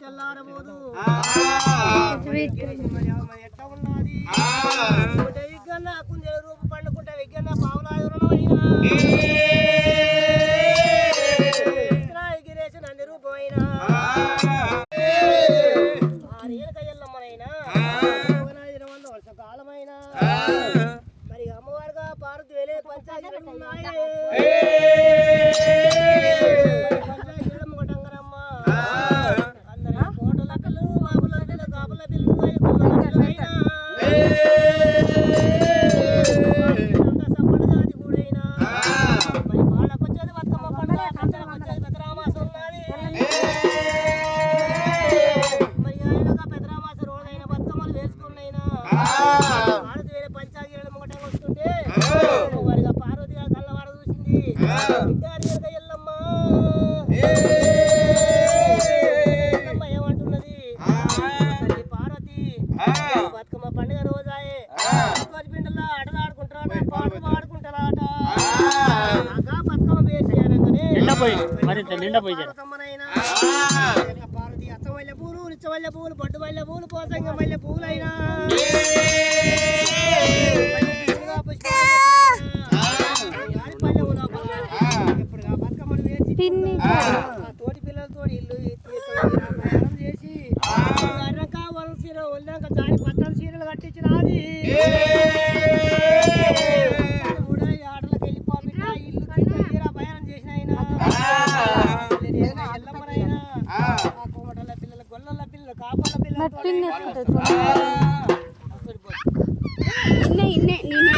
తెల్లారబోదు ఎట్లా ఉన్నది విగ్గన్న కుంజల రూపు పండుకుంటే విగ్గన్న పావులాదురమైనా ఎగిరేసి నంది రూపమైనా ఆ. నీలకయ్యల్లమ్మనైనా Bây. ఏమంటున్నది పార్వతి బతుకమ్మ పండుగ రోజాయే పిండల్లో ఆటలు పాటలు బతుకమ్మ వేసి పార్వతి పూలు నిచ్చమల్లె పూలు పట్టు మల్లె పూలు పోసంగ మల్లె పూలైనా ఆ. తోటి పిల్లలతో ఇల్లు ప్రయాణం చేసి అన్నాక వాళ్ళ చీర వదిలినాక జారి పట్టణ చీరలు కట్టించినది. కూడా ఈ ఆటలకు వెళ్ళిపోబిట్ట ఇల్లు తీరా ప్రయాణం చేసిన ఆయన. ఎల్లమ్మనైనా ఆ. కోమటల పిల్లల గొల్లల పిల్లలు కాపల పిల్లలు ఇన్నే ఇన్నే నేనే